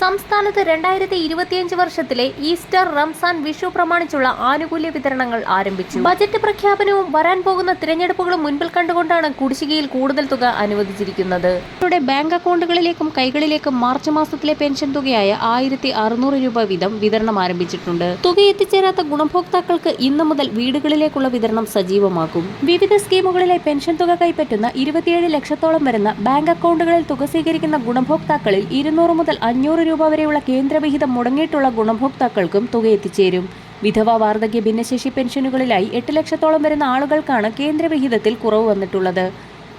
സംസ്ഥാനത്ത് രണ്ടായിരത്തി ഇരുപത്തിയഞ്ച് വർഷത്തിലെ ഈസ്റ്റർ റംസാൻ വിഷു പ്രമാണിച്ചുള്ള ആനുകൂല്യ വിതരണങ്ങൾ ആരംഭിച്ചു. ബജറ്റ് പ്രഖ്യാപനവും വരാൻ പോകുന്ന തിരഞ്ഞെടുപ്പുകളും മുൻപിൽ കണ്ടുകൊണ്ടാണ് കുടിശ്ശികയിൽ കൂടുതൽ തുക അനുവദിച്ചിരിക്കുന്നത്. ഇവരുടെ ബാങ്ക് അക്കൗണ്ടുകളിലേക്കും കൈകളിലേക്കും മാർച്ച് മാസത്തിലെ പെൻഷൻ തുകയായ ആയിരത്തി അറുന്നൂറ് രൂപ വീതം വിതരണം ആരംഭിച്ചിട്ടുണ്ട്. തുക എത്തിച്ചേരാത്ത ഗുണഭോക്താക്കൾക്ക് ഇന്നു മുതൽ വീടുകളിലേക്കുള്ള വിതരണം സജീവമാക്കും. വിവിധ സ്കീമുകളിലെ പെൻഷൻ തുക കൈപ്പറ്റുന്ന ഇരുപത്തിയേഴ് ലക്ഷത്തോളം വരുന്ന ബാങ്ക് അക്കൗണ്ടുകളിൽ തുക സ്വീകരിക്കുന്ന ഗുണഭോക്താക്കളിൽ ഇരുന്നൂറ് മുതൽ അഞ്ഞൂറ് രൂപ വരെയുള്ള കേന്ദ്രവിഹിതം മുടങ്ങിയിട്ടുള്ള ഗുണഭോക്താക്കൾക്കും തുക എത്തിച്ചേരും. വിധവ വാർദ്ധക്യ ഭിന്നശേഷി പെൻഷനുകളിലായി എട്ട് ലക്ഷത്തോളം വരുന്ന ആളുകൾക്കാണ് കേന്ദ്രവിഹിതത്തിൽ കുറവ് വന്നിട്ടുള്ളത്.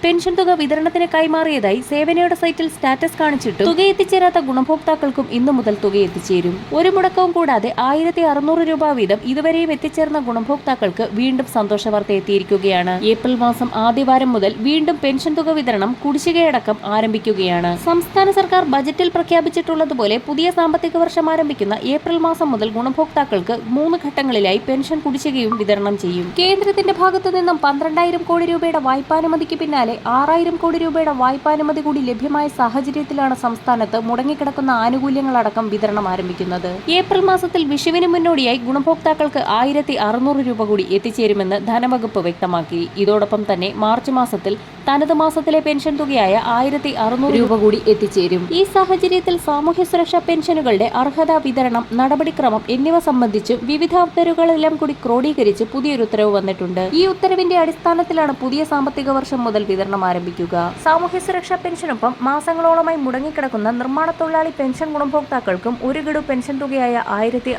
പെൻഷൻ തുക വിതരണത്തിന് കൈമാറിയതായി സേവനയുടെ സൈറ്റിൽ സ്റ്റാറ്റസ് കാണിച്ചിട്ടും തുക എത്തിച്ചേരാത്ത ഗുണഭോക്താക്കൾക്കും ഇന്നു മുതൽ തുക എത്തിച്ചേരും ഒരു മുടക്കവും കൂടാതെ ആയിരത്തി അറുന്നൂറ് രൂപ വീതം ഇതുവരെയും എത്തിച്ചേർന്ന ഗുണഭോക്താക്കൾക്ക് വീണ്ടും സന്തോഷ വാർത്ത എത്തിയിരിക്കുകയാണ്. ഏപ്രിൽ മാസം ആദ്യവാരം മുതൽ വീണ്ടും പെൻഷൻ തുക വിതരണം കുടിശ്ശികയടക്കം ആരംഭിക്കുകയാണ്. സംസ്ഥാന സർക്കാർ ബജറ്റിൽ പ്രഖ്യാപിച്ചിട്ടുള്ളതുപോലെ പുതിയ സാമ്പത്തിക വർഷം ആരംഭിക്കുന്ന ഏപ്രിൽ മാസം മുതൽ ഗുണഭോക്താക്കൾക്ക് മൂന്ന് ഘട്ടങ്ങളിലായി പെൻഷൻ കുടിശ്ശികയും വിതരണം ചെയ്യും. കേന്ദ്രത്തിന്റെ ഭാഗത്തു നിന്നും പന്ത്രണ്ടായിരം കോടി രൂപയുടെ വായ്പാനുമതിക്ക് പിന്നാലെ ആറായിരം കോടി രൂപയുടെ വായ്പാനുമതി കൂടി ലഭ്യമായ സാഹചര്യത്തിലാണ് സംസ്ഥാനത്ത് മുടങ്ങിക്കിടക്കുന്ന ആനുകൂല്യങ്ങളടക്കം വിതരണം ആരംഭിക്കുന്നത്. ഏപ്രിൽ മാസത്തിൽ വിഷുവിന് മുന്നോടിയായി ഗുണഭോക്താക്കൾക്ക് ആയിരത്തി അറുന്നൂറ് രൂപ കൂടി എത്തിച്ചേരുമെന്ന് ധനവകുപ്പ് വ്യക്തമാക്കി. ഇതോടൊപ്പം തന്നെ മാർച്ച് മാസത്തിൽ തനത് മാസത്തിലെ പെൻഷൻ തുകയായ ആയിരത്തി അറുന്നൂറ് രൂപ കൂടി എത്തിച്ചേരും. ഈ സാഹചര്യത്തിൽ സാമൂഹ്യ സുരക്ഷാ പെൻഷനുകളുടെ അർഹതാ വിതരണം നടപടിക്രമം എന്നിവ സംബന്ധിച്ച് വിവിധ ഉത്തരവുകളെല്ലാം കൂടി ക്രോഡീകരിച്ച് പുതിയൊരു ഉത്തരവ് വന്നിട്ടുണ്ട്. ഈ ഉത്തരവിന്റെ അടിസ്ഥാനത്തിലാണ് പുതിയ സാമ്പത്തിക വർഷം മുതൽ വിതരണം ആരംഭിക്കുക. സാമൂഹ്യ സുരക്ഷാ പെൻഷനൊപ്പം മാസങ്ങളോളമായി മുടങ്ങിക്കിടക്കുന്ന നിർമ്മാണ തൊഴിലാളി പെൻഷൻ ഗുണഭോക്താക്കൾക്കും ഒരു ഗഡു പെൻഷൻ തുകയായ ആയിരത്തി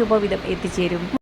രൂപ വീതം എത്തിച്ചേരും.